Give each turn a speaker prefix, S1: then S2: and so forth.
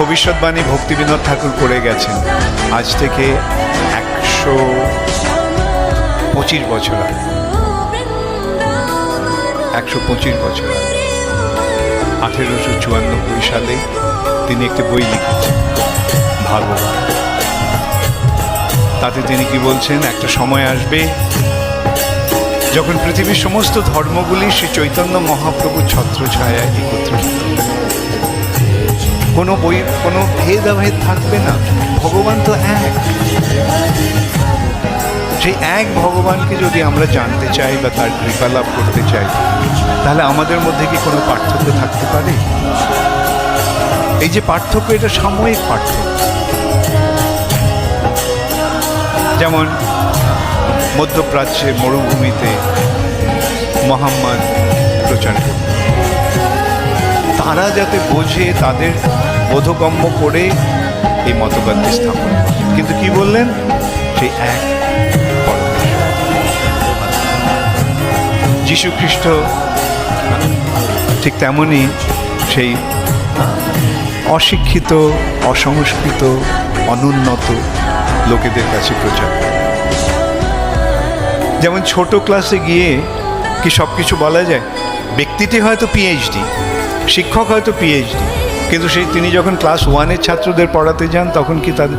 S1: ভবিষ্যৎবাণী ভক্তিবিনোদ ঠাকুর করে গেছেন। আজ থেকে একশো পঁচিশ বছর একশো পঁচিশ বছর আঠেরোশো চুয়ান্নব্বই সালে তিনি একটি বই লিখেছেন, ভাগবত। তাতে তিনি কি বলছেন? একটা সময় আসবে যখন পৃথিবীর সমস্ত ধর্মগুলি শ্রী চৈতন্য মহাপ্রভুর ছত্রছায়ায় একত্রিত হবে। কোনো বই, কোনো ভেদাভেদ থাকবে না। ভগবান তো এক। সেই এক ভগবানকে যদি আমরা জানতে চাই বা তার কৃপা লাভ করতে চাই, তাহলে আমাদের মধ্যে কি কোনো পার্থক্য থাকতে পারে? এই যে পার্থক্য, এটা সাময়িক পার্থক্য। যেমন মধ্যপ্রাচ্যের মরুভূমিতে মোহাম্মদ প্রচার করত তারা যাতে বোঝে, তাদের বোধগম্য করে এই মতবাদটি স্থাপন কিন্তু কি বললেন? সেই এক। যীশু খ্রিস্ট ঠিক তেমনই সেই অশিক্ষিত, অসংস্কৃত, অনুন্নত লোকেদের কাছে প্রচার যেমন ছোট ক্লাসে গিয়ে কি সব কিছু বলা যায়? ব্যক্তিটি হয়তো পিএইচডি শিক্ষক হয়তো পিএইচডি কিন্তু সেই তিনি যখন ক্লাস ওয়ানের ছাত্রদের পড়াতে যান, তখন কি তাদের